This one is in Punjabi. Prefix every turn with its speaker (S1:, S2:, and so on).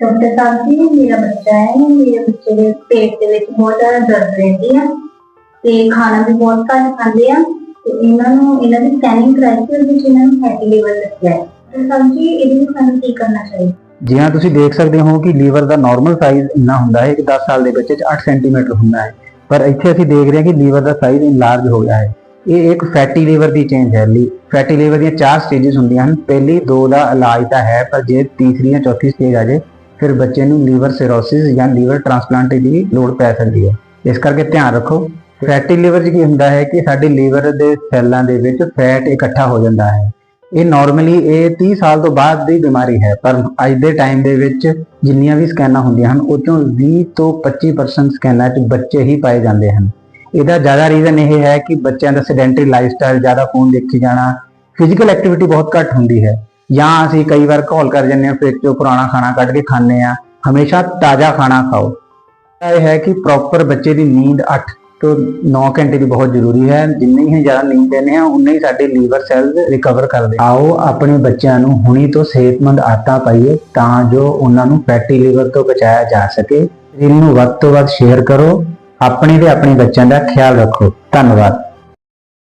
S1: ਡਾਕਟਰ ਸਾਹਿਬ ਜੀ ਮੇਰਾ ਬੱਚਾ ਹੈ, ਮੇਰੇ ਬੱਚੇ ਦੇ ਪੇਟ ਦੇ ਵਿੱਚ ਬਹੁਤ ਜ਼ਿਆਦਾ ਦਰਦ ਰਹਿੰਦੀ ਆ ਤੇ ਖਾਣਾ ਵੀ ਬਹੁਤ ਘੱਟ ਖਾਂਦੇ ਆ ਤੇ ਇਹਨਾਂ ਨੂੰ, ਇਹਨਾਂ ਦੀ ਸਕੈਨਿੰਗ ਕਰਾਈ ਸੀ ਉਹਦੇ ਵਿੱਚ ਇਹਨਾਂ ਨੂੰ ਫੈਟੀ ਲਿਵਰ ਦੱਸਿਆ ਹੈ। ਡਾਕਟਰ ਸਾਹਿਬ ਜੀ, ਇਹਦੇ ਲਈ ਸਾਨੂੰ ਕੀ ਕਰਨਾ ਚਾਹੀਦਾ?
S2: ਜੀ ਹਾਂ, ਤੁਸੀਂ ਦੇਖ ਸਕਦੇ ਹੋ ਕਿ ਲੀਵਰ ਦਾ ਨਾਰਮਲ ਸਾਈਜ਼ ਇੰਨਾ ਹੁੰਦਾ ਹੈ ਕਿ 10 ਸਾਲ ਦੇ ਬੱਚੇ 'ਚ 8 ਸੈਂਟੀਮੀਟਰ ਹੁੰਦਾ ਹੈ। ਪਰ ਇੱਥੇ ਅਸੀਂ ਦੇਖ ਰਹੇ ਹਾਂ ਕਿ ਲੀਵਰ ਦਾ ਸਾਈਜ਼ ਇਨਲਾਰਜ ਹੋ ਗਿਆ ਹੈ। ਇਹ ਇੱਕ ਫੈਟੀ ਲੀਵਰ ਦੀ ਚੇਂਜ ਹੈ ਲਈ। ਫੈਟੀ ਲੀਵਰ ਦੀਆਂ ਚਾਰ ਸਟੇजेस ਹੁੰਦੀਆਂ ਹਨ। ਪਹਿਲੀ, ਦੋ ਦਾ ਇਲਾਜ ਤਾਂ ਹੈ, ਪਰ ਜੇ ਤੀਸਰੀ ਜਾਂ ਚੌਥੀ ਸਟੇਜ ਆ ਜਾਏ ਫਿਰ ਬੱਚੇ ਨੂੰ ਲੀਵਰ ਸਿਰੋਸਿਸ ਜਾਂ ਲੀਵਰ ਟ੍ਰਾਂਸਪਲਾਂਟ ਦੀ ਲੋੜ ਪੈ ਸਕਦੀ ਹੈ। ਇਸ ਕਰਕੇ ਧਿਆਨ ਰੱਖੋ। ਫੈਟੀ ਲੀਵਰ 'ਚ ਕੀ ਹੁੰਦਾ ਹੈ ਕਿ ਸਾਡੇ ਲੀਵਰ ਦੇ ਸੈੱਲਾਂ ਦੇ ਵਿੱਚ ਫੈਟ ਇਕੱਠਾ ਹੋ ਜਾਂਦਾ ਹੈ। ਇਹ ਨਾਰਮਲੀ ਇਹ 30 ਸਾਲ ਤੋਂ ਬਾਅਦ ਦੀ ਬਿਮਾਰੀ ਹੈ, ਪਰ ਅੱਜ ਦੇ ਟਾਈਮ ਦੇ ਵਿੱਚ ਜਿੰਨੀਆਂ ਵੀ ਸਕੈਨਾਂ ਹੁੰਦੀਆਂ ਹਨ, ਉਹ ਚੋਂ 20 ਤੋਂ 25% ਸਕੈਨਾਂ 'ਚ ਬੱਚੇ ਹੀ ਪਾਏ ਜਾਂਦੇ ਹਨ। ਇਹਦਾ ਜ਼ਿਆਦਾ ਰੀਜ਼ਨ ਇਹ ਹੈ ਕਿ ਬੱਚਿਆਂ ਦਾ ਸੈਡੈਂਟਰੀ ਲਾਈਫਸਟਾਈਲ ਜ਼ਿਆਦਾ ਫੋਨ ਦੇਖੀ ਜਾਣਾ ਫਿਜ਼ੀਕਲ ਐਕਟੀਵਿਟੀ ਬਹੁਤ ਘੱਟ ਹੁੰਦੀ ਹੈ। ਜਾਂ ਅਸੀਂ ਕਈ ਵਾਰ ਘੋਲ ਕਰ ਜੰਨੇ ਆ ਫ੍ਰਿਜ ਚੋਂ ਪੁਰਾਣਾ ਖਾਣਾ ਕੱਢ ਕੇ ਖਾਂਦੇ ਆ ਹਮੇਸ਼ਾ ਤਾਜ਼ਾ ਖਾਣਾ ਖਾਓ। ਇਹ ਹੈ ਕਿ ਪ੍ਰੋਪਰ ਬੱਚੇ ਦੀ ਨੀਂਦ 8 ਤੋਂ 9 ਘੰਟੇ ਦੀ ਬਹੁਤ ਜ਼ਰੂਰੀ ਹੈ। ਜਿੰਨੀ ਹੀ ਜ਼ਿਆਦਾ ਨੀਂਦ ਲੈਂਦੇ ਆ ਉਨੇ ਹੀ ਸਾਡੇ ਲੀਵਰ ਸੈੱਲਸ ਰਿਕਵਰ ਕਰਦੇ ਆਓ ਆਪਣੇ ਬੱਚਿਆਂ ਨੂੰ ਹੁਣੀ ਤੋਂ ਸਿਹਤਮੰਦ ਆਟਾ ਪਾਈਏ ਤਾਂ ਜੋ ਉਹਨਾਂ ਨੂੰ ਫੈਟੀ ਲੀਵਰ ਤੋਂ ਬਚਾਇਆ ਜਾ ਸਕੇ। ਇਹਨੂੰ ਵੱਧ ਤੋਂ ਵੱਧ ਸ਼ੇਅਰ ਕਰੋ। ਆਪਣੇ ਤੇ ਆਪਣੇ ਬੱਚਿਆਂ ਦਾ ਖਿਆਲ ਰੱਖੋ। ਧੰਨਵਾਦ।